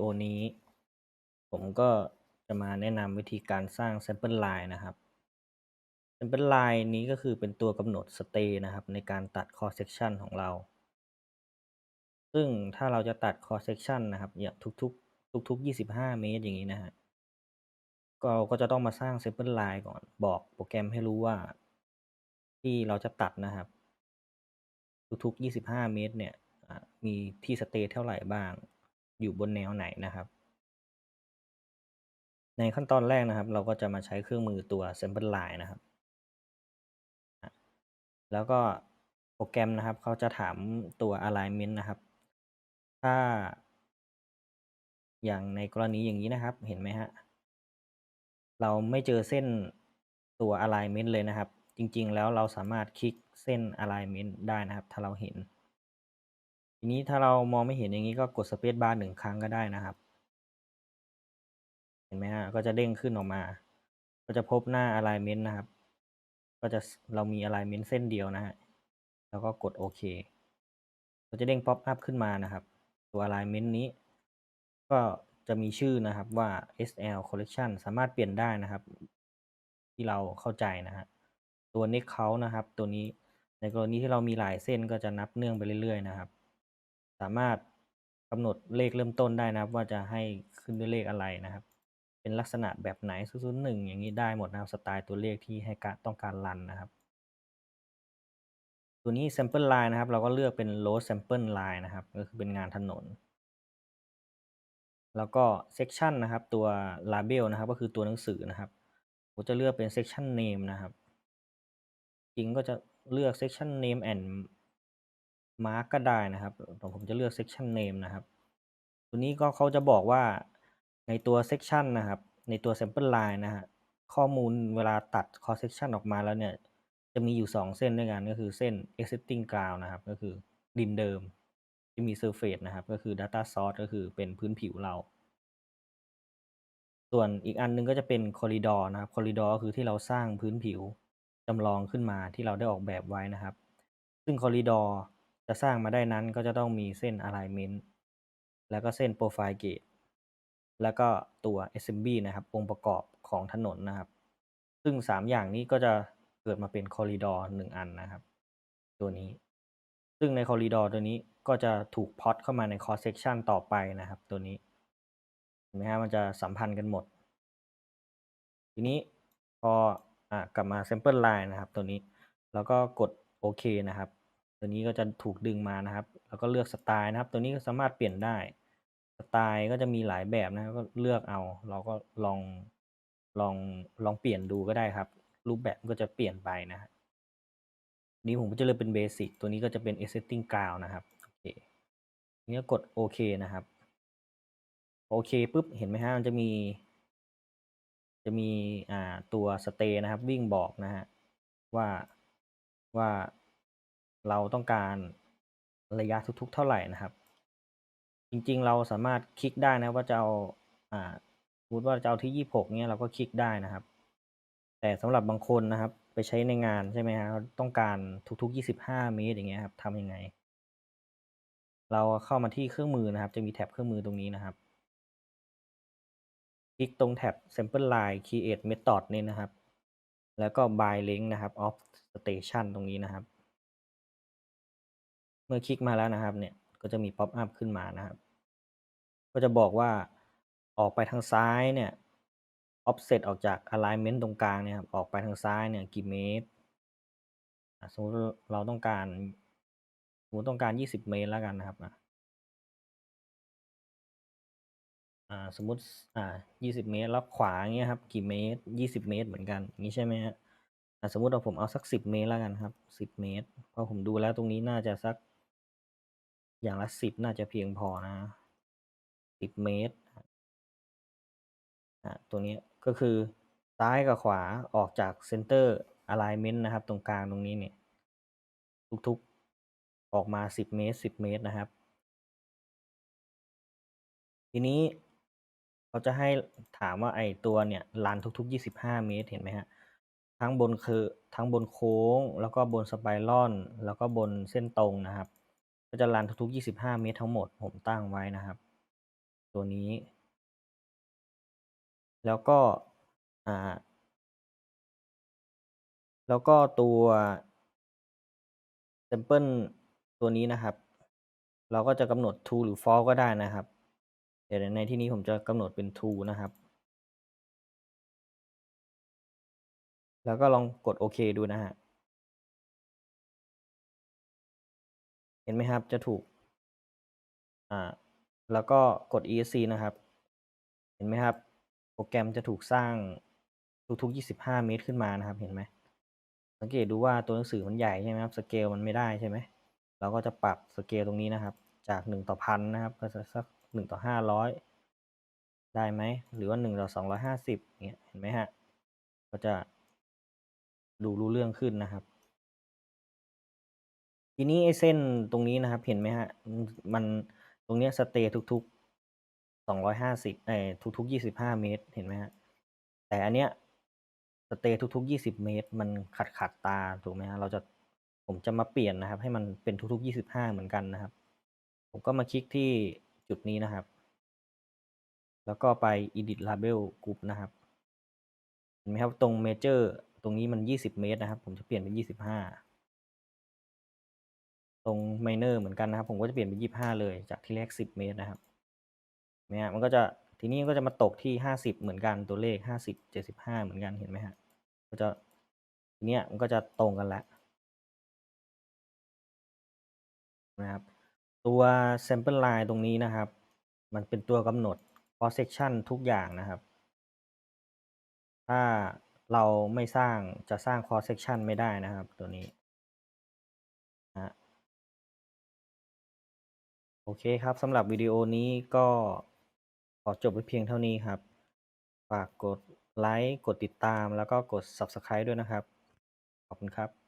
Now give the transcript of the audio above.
โอนี้ ผมก็จะมาแนะนำวิธีการสร้าง sample line นะครับ sample line นี้ก็คือเป็นตัวกำหนด state นะครับ ในการตัด cross section ของเรา ซึ่งถ้าเราจะตัด cross section นะครับอย่างทุกๆ ทุกๆ 25 เมตรอย่างนี้นะฮะก็เราก็จะต้องมาสร้าง sample line ก่อนบอกโปรแกรมให้รู้ว่า ที่เราจะตัดนะครับ ทุกๆ 25 เมตรเนี่ยมีที่ state เท่าไหร่บ้าง อยู่บนแนวไหนนะครับ ในขั้นตอนแรกนะครับ เราก็จะมาใช้เครื่องมือตัว sample line นะครับ แล้วก็โปรแกรมนะครับเขาจะถามตัว alignment นะครับ ถ้า อย่างในกรณีอย่างนี้นะครับ เห็นไหมฮะ เราไม่เจอเส้นตัว alignment เลยนะครับ จริงๆ แล้วเราสามารถคลิกเส้น alignment ได้นะครับ ถ้าเราเห็น ทีนี้ถ้าเรามองไม่เห็นอย่างนี้ก็กด space bar หนึ่งครั้งก็ได้นะครับ เห็นไหมฮะ ก็จะเด้งขึ้นออกมา ก็จะพบหน้า alignment นะครับ ก็จะเรามี alignment เส้นเดียวนะฮะ แล้วก็กดโอเค ก็จะเด้ง pop up ขึ้นมานะครับ ตัว alignment นี้ ก็จะมีชื่อนะครับว่า SL collection สามารถเปลี่ยนได้นะครับ ที่เราเข้าใจนะฮะ ตัว next count นะครับ ตัวนี้ ในกรณีที่เรามีหลายเส้นก็จะนับเนื่องไปเรื่อยๆนะครับ สามารถกำหนดเลขเริ่มต้นได้นะครับ ว่าจะให้ขึ้นด้วยเลขอะไรนะครับ เป็นลักษณะแบบไหน001อย่างนี้ได้หมดนะครับสไตล์ตัวเลขที่ให้การต้องการรันนะครับ ตัวนี้ sample line นะครับ เราก็เลือกเป็น road sample line นะครับ ก็คือเป็นงานถนน แล้วก็ section นะครับ ตัว label นะครับ ก็คือตัวหนังสือนะครับผมจะเลือกเป็น section name นะครับ จริงก็จะเลือก section name and mark ก็ได้นะครับแต่ผมจะเลือก section name นะครับ ตัวนี้ก็เขาจะบอกว่าในตัว section นะครับ ในตัว sample line นะฮะ ข้อมูลเวลาตัด cross section ออกมาแล้วเนี่ย จะมีอยู่ 2 เส้นด้วยกันก็คือเส้น existing ground นะครับ ก็คือดินเดิมที่มี surface นะครับ ก็คือ data source ก็คือเป็นพื้นผิวเรา ส่วนอีกอันนึงก็จะเป็น corridor นะครับ corridor ก็คือที่เราสร้างพื้นผิวจำลองขึ้นมาที่เราได้ออกแบบไว้นะครับ ซึ่ง corridor จะสร้างมาได้นั้นก็จะต้องมีเส้น alignment แล้วก็เส้น profile gate แล้วก็ตัว assembly นะครับ องค์ประกอบของถนนนะครับ ซึ่ง 3 อย่างนี้ก็จะเกิดมาเป็น corridor 1อันนะครับ ตัวนี้ ซึ่งใน corridor ตัวนี้ก็จะถูกพอตเข้ามาใน cross section ต่อไปนะครับ ตัวนี้เห็นไหมฮะมันจะสัมพันธ์กันหมด ทีนี้พออกลับมา sample line นะครับ ตัวนี้ แล้วก็กดโอเคนะครับ ตัวนี้ก็จะถูกดึงมานะครับ แล้วก็เลือกสไตล์นะครับ ตัวนี้ก็สามารถเปลี่ยนได้ สไตล์ก็จะมีหลายแบบนะก็เลือกเอา เราก็ลองลองลองเปลี่ยนดูก็ได้ครับ รูปแบบก็จะเปลี่ยนไปนะครับนี้ผมก็จะเลือกเป็นเบสิกตัวนี้ก็จะเป็น existing ground นะครับโอเคนี้กดโอเคนะครับโอเคปุ๊บเห็นไหมฮะมันจะมี จะมีอ่าตัว stay นะครับ วิ่งบอกนะฮะว่าว่า เราต้องการระยะทุกๆ เท่าไหร่นะครับ จริงๆ เราสามารถคลิกได้นะว่าจะเอาอ่าสมมติว่าจะเอาที่ 26เงี้ยเราก็คลิกได้นะครับ แต่สำหรับบางคนนะครับ ไปใช้ในงานใช่ไหมครัต้องการทุกๆ 25 เมตรอย่างเงี้ยครับทำยังไง เราเข้ามาที่เครื่องมือนะครับ จะมีแท็บเครื่องมือตรงนี้นะครับคลิกตรงแท็บ sample line create method นี่นะครับ แล้วก็ by length นะครับ of station ตรงนี้นะครับ มื่อคลิกมาแล้วนะครับเนี่ยก็จะมี pop up ขึ้นมานะครับ ก็จะบอกว่าออกไปทางซ้ายเนี่ย offset ออกจาก alignment ตรงกลางเนี่ยครับออกไปทางซ้ายเนี่ยกี่เมตรสมมติเราต้องการสมมติต้องการ 20 เมตรแล้วกันนะครับอ่าอ่าสมมติอ่า20 เมตร แล้วขวาเงี้ยครับกี่เมตร 20 เมตรเหมือนกันนี้ใช่ไหมครับอ่าสมมติว่าผมเอาสัก 10 เมตรแล้วกันครับ 10 เมตรเพราะผมดูแล้วตรงนี้น่าจะสัก อย่างละ10น่าจะเพียงพอนะ10เมตรตัวนี้ก็คือซ้ายกับขวาออกจาก center alignment นะครับ ตรงกลางตรงนี้เนี่ย ทุกๆออกมา10เมตร10เมตรนะครับ ทีนี้เขาจะให้ถามว่าไอตัวเนี่ยรันทุกๆ25เมตรเห็นไหมครับทั้งบนคือทั้งบนโค้ง แล้วก็บน spiral แล้วก็บนเส้นตรงนะครับ ก็จะรันทุกๆ 25 เมตรทั้งหมดผมตั้งไว้นะครับ ตัวนี้ แล้วก็อ่าแล้วก็ตัวแซมเพิลตัวนี้นะครับ เราก็จะกำหนด True หรือ False ก็ได้นะครับแต่ในที่นี้ผมจะกำหนดเป็น True นะครับ แล้วก็ลองกดโอเคดูนะครั ห็นไหมครับจะถูกอ่าแล้วก็กด ESC นะครับ เห็นไหมครับ โปรแกรมจะถูกสร้างทุกๆ 25 เมตรขึ้นมานะครับ เห็นไหมสังเกตดูว่าตัวหนังสือมันใหญ่ใช่ไหมครับ สเกลมันไม่ได้ใช่ไหมเราก็จะปรับสเกลตรงนี้นะครับ จาก 1 ต่อ1,000นะครับ ก็จะสัก 1 ต่อ 500 ได้ไหม หรือว่า 1 ต่อ 250อย่างเงี้ย เห็นไหมครับก็จะดูรู้เรื่องขึ้นนะครับ ทีนี้ไอ้เส้นตรงนี้นะครับเห็นไหมครับอืมมันตรงเนี้ยสเตย์ทุกๆ250เอ่อทุกๆ25เมตรเห็นไหมครับแต่อันเนี้ยสเตย์ทุกๆ20เมตร มันขัดๆตาถูกไหมครับเราจะผมจะมาเปลี่ยนนะครับ ให้มันเป็นทุกๆ25เหมือนกันนะครับ ผมก็มาคลิกที่จุดนี้นะครับ แล้วก็ไป Edit Label Group นะครับเห็นไหมครับตรง Major ตรงนี้มัน20เมตรนะครับ ผมจะเปลี่ยนเป็น25 ตรง Minor เหมือนกันนะครับ ผมก็จะเปลี่ยนเป็น25เลยจากที่แรก10เมตรนะครับเนไหมครับมันก็จะทีนี้ก็จะมาตกที่50เหมือนกันตัวเลข50 75เจ็สิบห้าเหมือนกันเห็นไหมครับก็จะทีเนี้ยมันก็จะตรงกันล้วนะครับตัว Sample Line ตรงนี้นะครับ มันเป็นตัวกำหนด Cross Section ทุกอย่างนะครับ ถ้าเราไม่สร้างจะสร้าง Cross Section ไม่ได้นะครับตัวนี้ โอเคครับสำหรับวิดีโอนี้ก็ขอจบไว้เพียงเท่านี้ครับ ฝากกดไลค์ กดติดตาม แล้วก็กด Subscribe ด้วยนะครับ ขอบคุณครับ